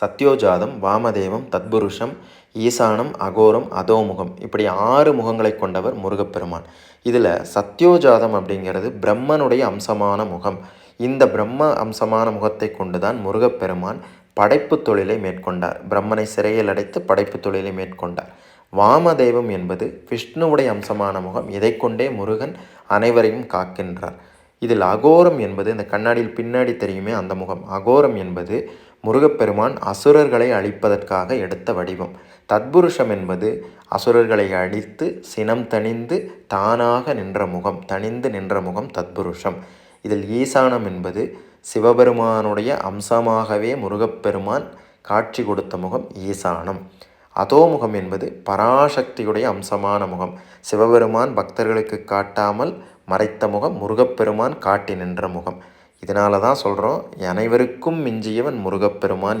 சத்யோஜாதம் வாமதேவம் தத்புருஷம் ஈசானம் அகோரம் அதோமுகம் இப்படி ஆறு முகங்களை கொண்டவர் முருகப்பெருமான். இதில் சத்யோஜாதம் அப்படிங்கிறது பிரம்மனுடைய அம்சமான முகம். இந்த பிரம்ம அம்சமான முகத்தை கொண்டுதான் முருகப்பெருமான் படைப்பு தொழிலை மேற்கொண்டார். பிரம்மனை சிறையில் அடைத்து படைப்பு தொழிலை மேற்கொண்டார். வாமதேவம் என்பது விஷ்ணுவுடைய அம்சமான முகம். இதை கொண்டே முருகன் அனைவரையும் காக்கின்றார். இதில் அகோரம் என்பது இந்த கண்ணாடியில் பின்னாடி தெரியுமே அந்த முகம். அகோரம் என்பது முருகப்பெருமான் அசுரர்களை அழிப்பதற்காக எடுத்த வடிவம். தத்புருஷம் என்பது அசுரர்களை அழித்து சினம் தணிந்து தானாக நின்ற முகம் தணிந்து நின்ற முகம் தத்புருஷம். இதில் ஈசானம் என்பது சிவபெருமானுடைய அம்சமாகவே முருகப்பெருமான் காட்சி கொடுத்த முகம் ஈசானம். அதோமுகம் என்பது பராசக்தியுடைய அம்சமான முகம். சிவபெருமான் பக்தர்களுக்கு காட்டாமல் மறைத்த முகம் முருகப்பெருமான் காட்டி நின்ற முகம். இதனால தான் சொல்கிறோம் அனைவருக்கும் மிஞ்சியவன் முருகப்பெருமான்